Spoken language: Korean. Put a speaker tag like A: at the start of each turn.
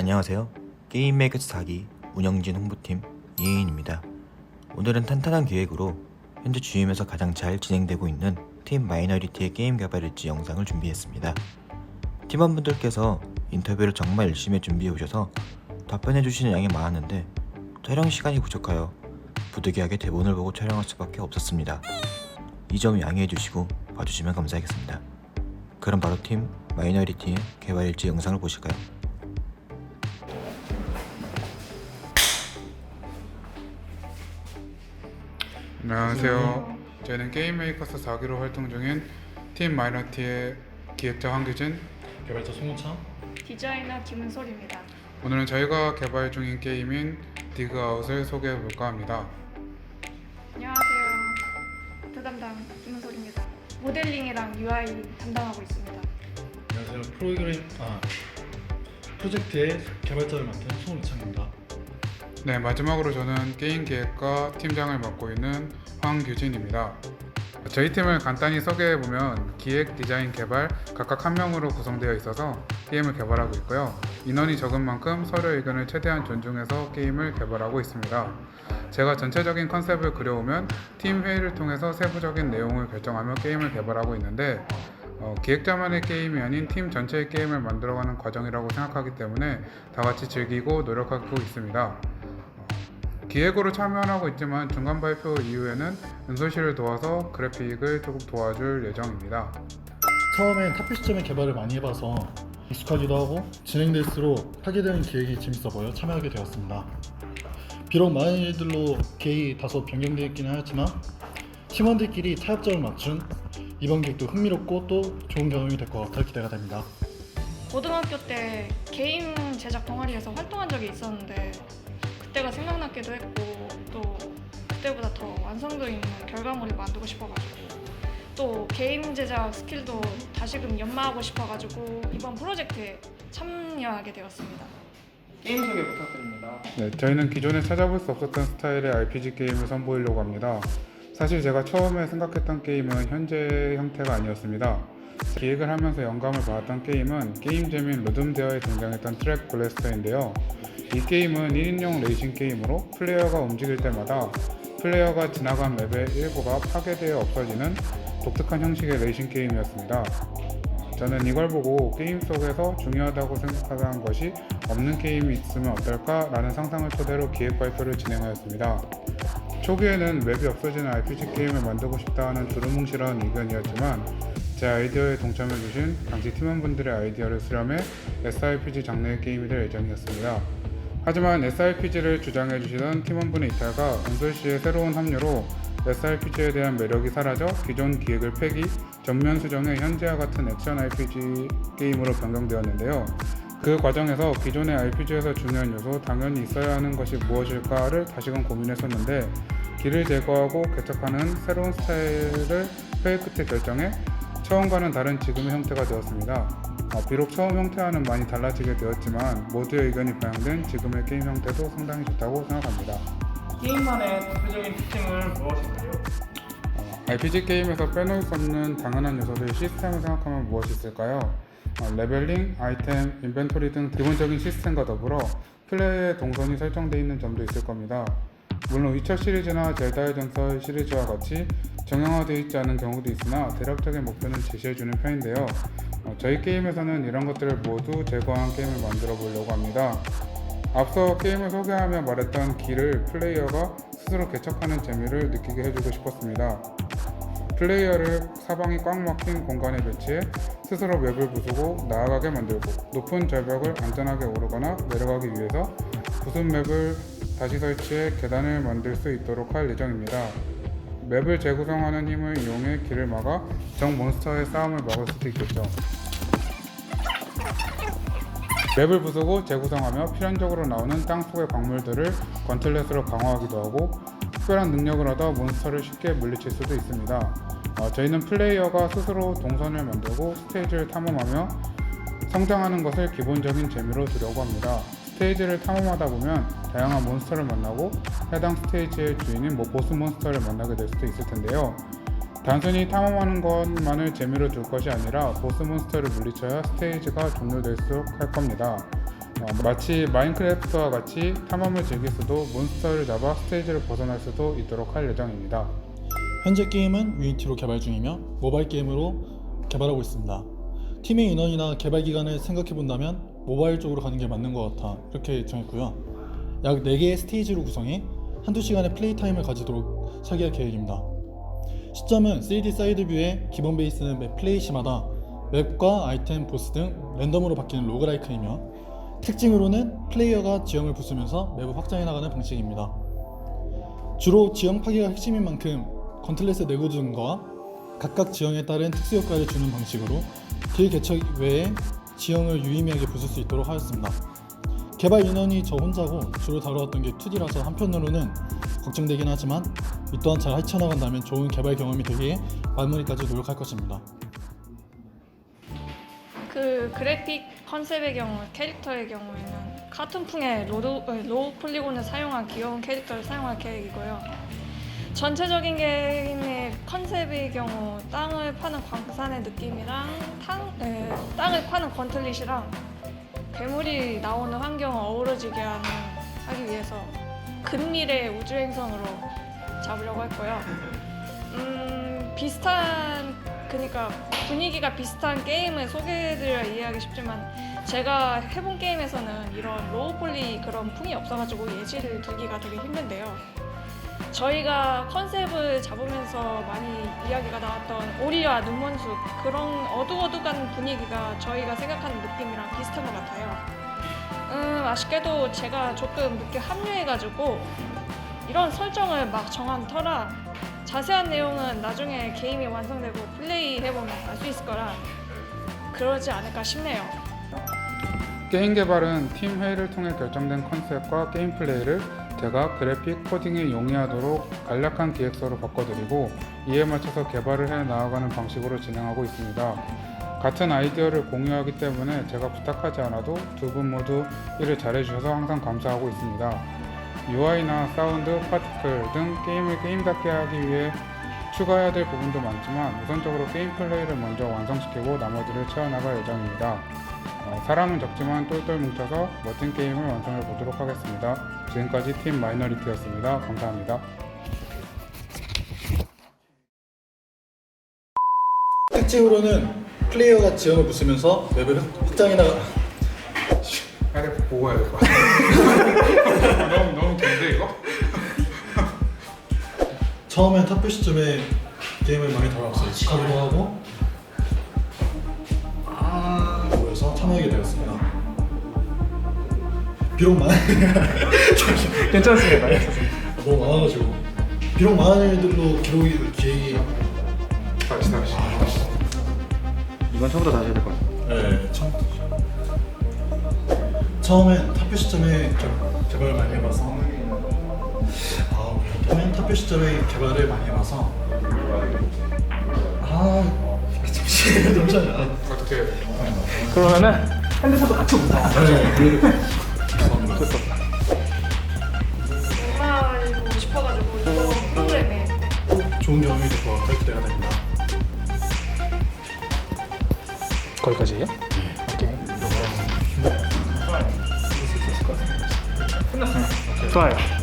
A: 안녕하세요. 게임 메이커스 4기 운영진 홍보팀 이혜인입니다. 오늘은 탄탄한 기획으로 현재 GM에서 가장 잘 진행되고 있는 팀 마이너리티의 게임 개발 일지 영상을 준비했습니다. 팀원분들께서 인터뷰를 정말 열심히 준비해 오셔서 답변해 주시는 양이 많았는데 촬영 시간이 부족하여 부득이하게 대본을 보고 촬영할 수밖에 없었습니다. 이 점 양해해 주시고 봐주시면 감사하겠습니다. 그럼 바로 팀 마이너리티의 개발 일지 영상을 보실까요?
B: 안녕하세요. 저희는 게임 메이커스 4기로 활동 중인 팀 마이너티의 기획자 황규진.
C: 개발자 송우창
D: 디자이너 김은솔입니다.
B: 오늘은 저희가 개발 중인 게임인 디그아웃을 소개해 볼까 합니다.
D: 안녕하세요. 부담당 김은솔입니다. 모델링이랑 UI 담당하고 있습니다.
C: 안녕하세요 프로그램 아 프로젝트의 개발자를 맡은 송우창입니다
B: 네, 마지막으로 저는 게임 기획과 팀장을 맡고 있는 황규진입니다. 저희 팀을 간단히 소개해 보면 기획, 디자인, 개발 각각 한 명으로 구성되어 있어서 게임을 개발하고 있고요. 인원이 적은 만큼 서로 의견을 최대한 존중해서 게임을 개발하고 있습니다. 제가 전체적인 컨셉을 그려오면 팀 회의를 통해서 세부적인 내용을 결정하며 게임을 개발하고 있는데 어, 기획자만의 게임이 아닌 팀 전체의 게임을 만들어가는 과정이라고 생각하기 때문에 다 같이 즐기고 노력하고 있습니다. 기획으로 참여하고 있지만 중간 발표 이후에는 은솔 씨를 도와서 그래픽을 조금 도와줄 예정입니다.
C: 처음엔 탑 시점의 개발을 많이 해봐서 익숙하기도 하고 진행될수록 하게 되는 기획이 재밌어 보여 참여하게 되었습니다 비록 많은 일들로 계획이 다소 있기는 하였지만 팀원들끼리 타협점을 맞춘 이번 기획도 흥미롭고 또 좋은 경험이 될 것 같아 기대가 됩니다
D: 고등학교 때 게임 제작 동아리에서 활동한 적이 있었는데 그때가 생각났기도 했고 또 그때보다 더 완성도 있는 결과물을 만들고 싶어가지고 또 게임 제작 스킬도 다시금 연마하고 싶어가지고 이번 프로젝트에 참여하게 되었습니다.
E: 게임 소개 부탁드립니다.
B: 네, 저희는 기존에 찾아볼 수 없었던 스타일의 RPG 게임을 선보이려고 합니다. 사실 제가 처음에 생각했던 게임은 현재 형태가 아니었습니다. 기획을 하면서 영감을 받았던 게임은 게임 재민 로듬데어에 등장했던 트랙 블래스터인데요. 이 게임은 1인용 레이싱 게임으로 플레이어가 움직일 때마다 플레이어가 지나간 맵의 일부가 파괴되어 없어지는 독특한 형식의 레이싱 게임이었습니다. 저는 이걸 보고 게임 속에서 중요하다고 생각하는 것이 없는 게임이 있으면 어떨까라는 상상을 토대로 기획 발표를 진행하였습니다. 초기에는 맵이 없어지는 RPG 게임을 만들고 싶다는 두루뭉실한 의견이었지만 제 아이디어에 동참해주신 당시 팀원분들의 아이디어를 수렴해 SRPG 장르의 게임이 될 예정이었습니다. 하지만 SRPG를 주장해주시던 팀원분의 이탈과 은솔 씨의 새로운 합류로 SRPG에 대한 매력이 사라져 기존 기획을 폐기, 전면 수정해 현재와 같은 액션 RPG 게임으로 변경되었는데요. 그 과정에서 기존의 RPG에서 중요한 요소, 당연히 있어야 하는 것이 무엇일까를 다시금 고민했었는데 길을 제거하고 개척하는 새로운 스타일을 회의 끝에 결정해 처음과는 다른 지금의 형태가 되었습니다. 어, 비록 처음 형태와는 많이 달라지게 되었지만 모두의 의견이 반영된 지금의 게임 형태도 상당히 좋다고 생각합니다.
E: 게임만의 대표적인 특징은 무엇인가요?
B: RPG 게임에서 빼놓을 수 없는 당연한 요소들 시스템을 생각하면 무엇이 있을까요? 어, 레벨링, 아이템, 인벤토리 등 기본적인 시스템과 더불어 플레이의 동선이 설정되어 있는 점도 있을 겁니다. 물론 위쳐 시리즈나 젤다의 전설 시리즈와 같이 정형화되어 있지 않은 경우도 있으나 대략적인 목표는 제시해주는 편인데요. 어, 저희 게임에서는 이런 것들을 모두 제거한 게임을 만들어 보려고 합니다. 앞서 게임을 소개하며 말했던 길을 플레이어가 스스로 개척하는 재미를 느끼게 해주고 싶었습니다. 플레이어를 사방이 꽉 막힌 공간에 배치해 스스로 맵을 부수고 나아가게 만들고 높은 절벽을 안전하게 오르거나 내려가기 위해서 부순 맵을 다시 설치해 계단을 만들 수 있도록 할 예정입니다. 맵을 재구성하는 힘을 이용해 길을 막아 적 몬스터의 싸움을 막을 수도 있겠죠. 맵을 부수고 재구성하며 필연적으로 나오는 땅속의 광물들을 건틀렛으로 강화하기도 하고 특별한 능력을 얻어 몬스터를 쉽게 물리칠 수도 있습니다. 어, 저희는 플레이어가 스스로 동선을 만들고 스테이지를 탐험하며 성장하는 것을 기본적인 재미로 두려고 합니다. 스테이지를 탐험하다 보면 다양한 몬스터를 만나고 해당 스테이지의 주인인 뭐 보스 몬스터를 만나게 될 수도 있을 텐데요. 단순히 탐험하는 것만을 재미로 둘 것이 아니라 보스 몬스터를 물리쳐야 스테이지가 종료될수록 할 겁니다. 어, 마치 마인크래프트와 같이 탐험을 즐길 수도 몬스터를 잡아 스테이지를 벗어날 수도 있도록 할 예정입니다.
C: 현재 게임은 유니티로 개발 중이며 모바일 게임으로 개발하고 있습니다. 팀의 인원이나 개발 기간을 생각해 본다면 모바일 쪽으로 가는 게 맞는 것 같아 이렇게 정했고요. 약 4개의 스테이지로 구성해 한두 시간의 플레이 타임을 가지도록 설계할 계획입니다. 시점은 3D 사이드 뷰의 기본 베이스는 맵 플레이 시마다 맵과 아이템, 보스 등 랜덤으로 바뀌는 로그라이크이며 특징으로는 플레이어가 지형을 부수면서 맵을 확장해 나가는 방식입니다. 주로 지형 파괴가 핵심인 만큼 건틀렛의 내구 등과 각각 지형에 따른 특수 효과를 주는 방식으로 길 개척 외에 지형을 유의미하게 부술 수 있도록 하였습니다. 개발 인원이 저 혼자고 주로 다루었던 게 2D라서 한편으로는 걱정되긴 하지만 이 또한 잘 헤쳐나간다면 좋은 개발 경험이 되기에 마무리까지 노력할 것입니다.
D: 그 그래픽 컨셉의 경우 캐릭터의 경우에는 카툰풍의 로드, 어, 로우 폴리곤을 사용한 귀여운 캐릭터를 사용할 계획이고요. 전체적인 게임의 컨셉의 경우 땅을 파는 광산의 느낌이랑 땅, 에, 땅을 파는 건틀릿이랑 괴물이 나오는 환경을 어우러지게 하는, 하기 위해서 근미래 우주행성으로 잡으려고 했고요. 음, 비슷한 그러니까 분위기가 비슷한 게임을 소개해드려 이해하기 쉽지만 제가 해본 게임에서는 이런 로우폴리 그런 풍이 없어가지고 예시를 들기가 되게 힘든데요. 저희가 컨셉을 잡으면서 많이 이야기가 나왔던 오리와 눈먼숲 그런 어두어둑한 분위기가 저희가 생각하는 느낌이랑 비슷한 것 같아요. 음, 아쉽게도 제가 조금 늦게 합류해가지고 이런 설정을 막 정한 터라 자세한 내용은 나중에 게임이 완성되고 플레이 해보면 알 수 있을 거라 그러지 않을까 싶네요.
B: 게임 개발은 팀 회의를 통해 결정된 컨셉과 게임 플레이를 제가 그래픽 코딩에 용이하도록 간략한 기획서로 바꿔드리고 이에 맞춰서 개발을 해 나아가는 방식으로 진행하고 있습니다. 같은 아이디어를 공유하기 때문에 제가 부탁하지 않아도 두 분 모두 일을 잘해주셔서 항상 감사하고 있습니다. UI나 사운드, 파티클 등 게임을 게임답게 하기 위해 추가해야 될 부분도 많지만 우선적으로 게임 플레이를 먼저 완성시키고 나머지를 채워나갈 예정입니다. 어, 사람은 적지만 똘똘 뭉쳐서 멋진 게임을 완성해 보도록 하겠습니다. 지금까지 팀 마이너리티였습니다. 감사합니다.
C: 특징으로는 플레이어가 지형을 부수면서 맵을 확장해 나가
B: 해야 돼 보고 해야 될 것 같아. 너무 너무 긴데 이거?
C: 처음엔 탑표 시점에 게임을 많이 다뤄봤어요. 스카리도 하고 아 모여서 참여하게 되었습니다. 비록 많은
E: 괜찮습니다. 괜찮습니다.
C: 너무 많아가지고 비록 많은 일들로 기록이 기획이
B: 다시 다시.
A: 이건 처음부터 다시 해야 될 것 같아요.
C: 네 처음 처음엔 탑표 시점에 개- 개발을 많이 해봐서 아 처음엔 탑표 시점에 개발을 많이 해봐서 아 잠시 잠시만요.
B: 어떻게 해야 돼?
E: 그러면은 핸드폰도 같이 보자.
D: 정말이고 싶어가지고 이거 프로그램에
C: 좋은 경험이 될것 같아 기대가 됩니다.
E: 거기까지예요? 오케이. 끝났어요. 좋아요.